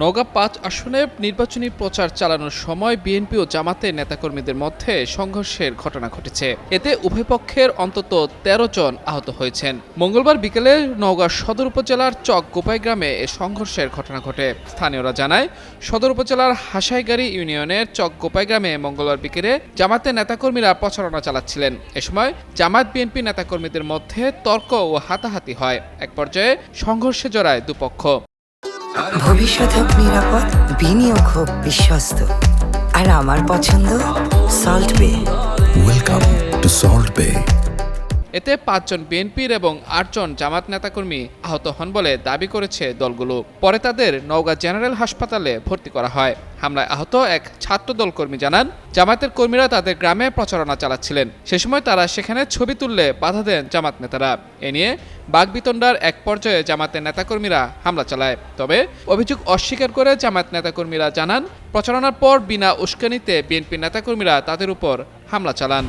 নওগাঁ পাঁচ আসনে নির্বাচনী প্রচার চালানোর সময় বিএনপি ও জামাতের নেতাকর্মীদের মধ্যে সংঘর্ষের ঘটনা ঘটেছে। এতে উভয় পক্ষের অন্তত ১৩ জন আহত হয়েছেন। মঙ্গলবার বিকেলে নওগাঁ সদর উপজেলার চক গোপাই গ্রামে এ সংঘর্ষের ঘটনা ঘটে। স্থানীয়রা জানায়, সদর উপজেলার হাসাইগাড়ি ইউনিয়নের চক গোপাই গ্রামে মঙ্গলবার বিকেলে জামাতের নেতাকর্মীরা প্রচারণা চালাচ্ছিলেন। এ সময় জামাত বিএনপি নেতাকর্মীদের মধ্যে তর্ক ও হাতাহাতি হয়। এক পর্যায়ে সংঘর্ষে জড়ায় দুপক্ষ। ভবিষ্যৎ হোক নিরাপদ, বিনিয়োগ হোক বিশ্বস্ত আর আমার পছন্দ সল্ট বে ওয়েলকাম টু সল্ট Bay. এতে পাঁচজন বিএনপির এবং আটজন জামাত নেতাকর্মী আহত হন বলে দাবি করেছে দলগুলো। পরে তাদের নওগাঁ জেনারেল হাসপাতালে ভর্তি করা হয়। হামলায় আহত এক ছাত্রদল কর্মী জানান জামাতের কর্মীরা তাদের গ্রামে প্রচারণা চালাচ্ছিলেন। সে সময় তারা সেখানে ছবি তুললে বাধা দেন জামাত নেতারা। এ নিয়ে বাগবিতণ্ডার এক পর্যায়ে জামাতের নেতাকর্মীরা হামলা চালায়। তবে অভিযোগ অস্বীকার করে জামাত নেতাকর্মীরা জানান, প্রচারণার পর বিনা উস্কানিতে বিএনপি নেতাকর্মীরা তাদের উপর হামলা চালান।